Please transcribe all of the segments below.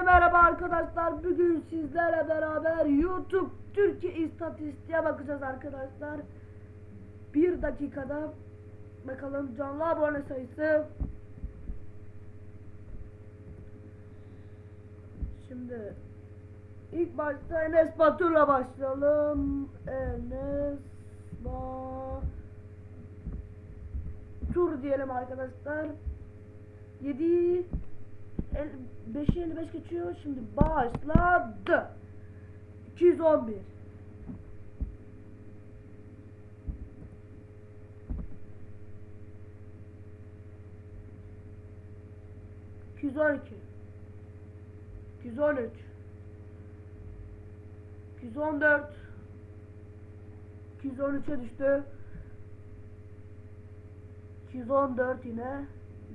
Herkese merhaba arkadaşlar. Bugün sizlerle beraber YouTube Türkiye istatistiğe bakacağız arkadaşlar. Bir dakikada bakalım canlı abone sayısı. Şimdi ilk başta Enes Batur'la başlayalım. Enes Batur diyelim arkadaşlar. 7 5'i 55 geçiyor. Şimdi başladı. 211 212 213 214 213'e düştü. 214 yine.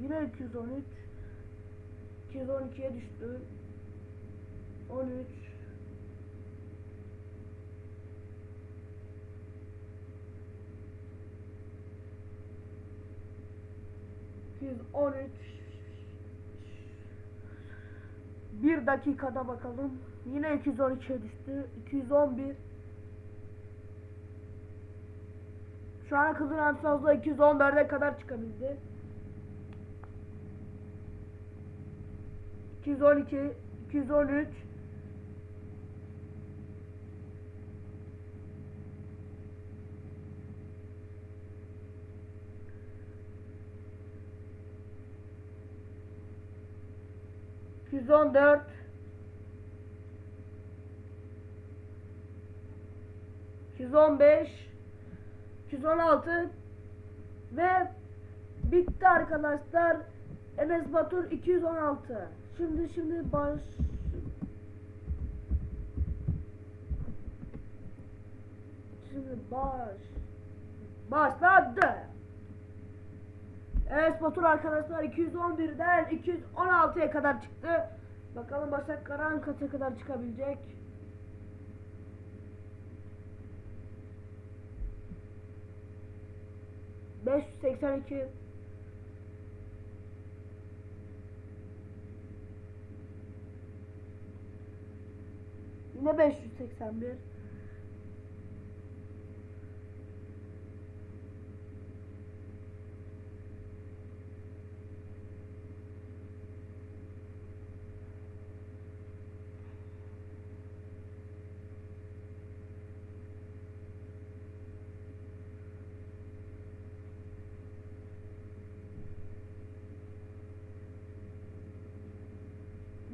Yine 213 212'ye düştü 13 213 bir dakikada bakalım. Yine 212'ye düştü. 211 Şu an kızın antrenörü 214'e kadar çıkabildi. 212 213 214 215 216 ve bitti arkadaşlar. Enes Batur 216. Şimdi şimdi baş Şimdi baş başladı. Batur arkadaşlar 211'den 216'ya kadar çıktı. Bakalım Başak Karan kaça kadar çıkabilecek. Beş yüz seksen iki Yine 581.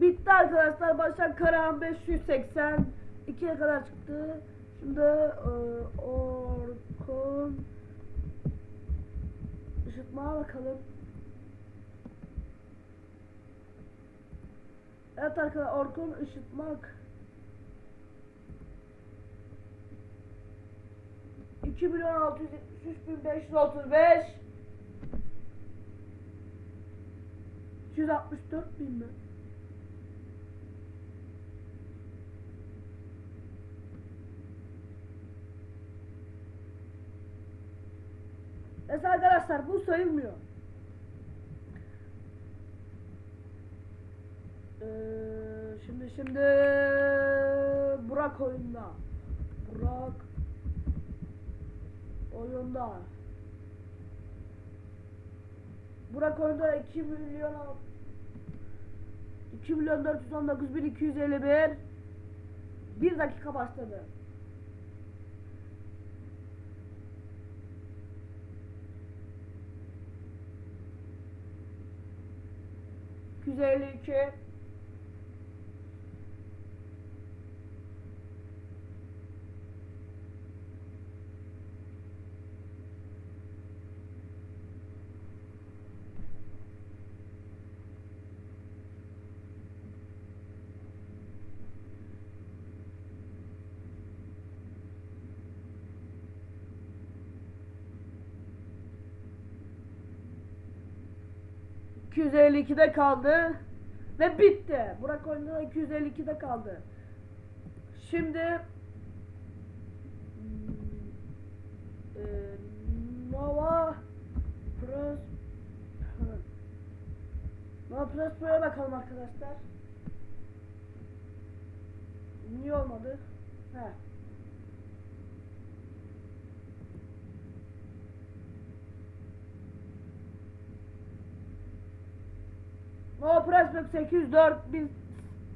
Bitti arkadaşlar. Başak Karahan 580 2'ye kadar çıktı. Şimdi e, Orkun ışıtmaya bakalım. Evet arkadaşlar Orkun ışıtmak 2 milyon 673 bin 535 264 bin mi? Mesela arkadaşlar bu sayılmıyor. Ee, şimdi şimdi Burak oyunda. Burak oyunda. Burak oyunda 2 milyon 2 milyon 419 bin 251 1 dakika başladı. 152 ...252'de kaldı... ...ve bitti. Burak oyunda 252'de kaldı. Şimdi... hmm, e, Nova... Pros... Nova Prosper'e bakalım arkadaşlar. Niye olmadı? He. No Prospect 804 bin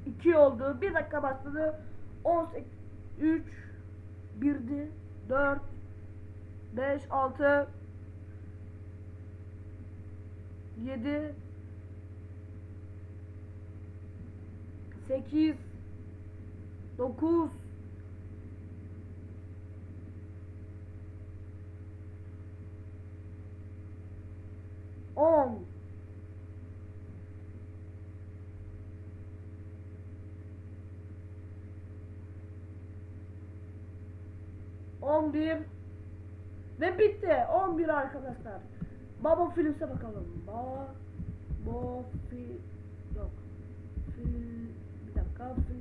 2 oldu. 1 dakika başladı. 18 3 1'di. 4 5 6 7 8 9 10 11 ve bitti. 11 arkadaşlar. Baba Philips'e bakalım. Baba Bo fi yok. Fil bir dakika. Fil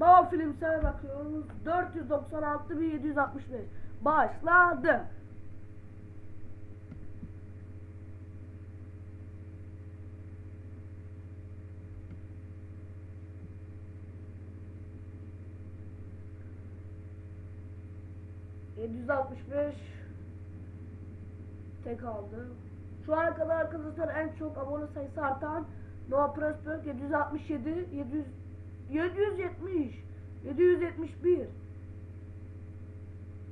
Baba Philips'e bakıyoruz. 496.765 başladı. ...765... ...tek aldı. Şu ana kadar arkadaşlar en çok abone sayısı artan... ...Noah Prosper 767... ...700... ...770... ...771...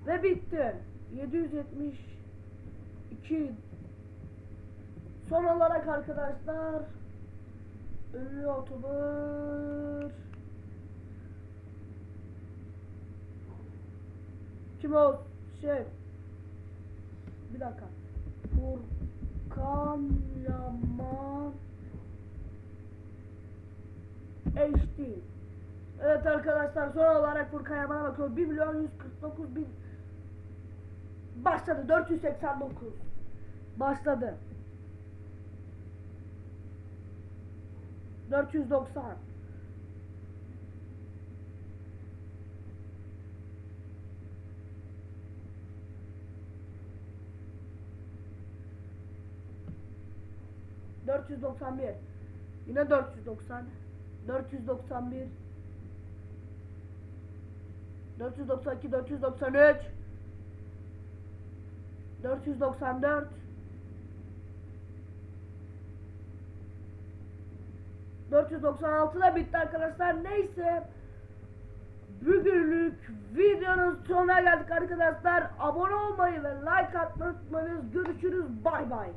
...ve bitti. 772... ...son olarak arkadaşlar... ...ünlü youtuber... Kim o? Şey. Bir dakika. Furkan Yaman HD. Evet arkadaşlar son olarak Furkan Yaman'a bakıyorum. 1 milyon 149 bin Başladı 489 Başladı 490 491 Yine 490 491 492 493 494 496 da bitti arkadaşlar. Neyse. Bugünlük videonun sonuna geldik arkadaşlar. Abone olmayı ve like atmayı unutmayınız. Görüşürüz. Bay bay.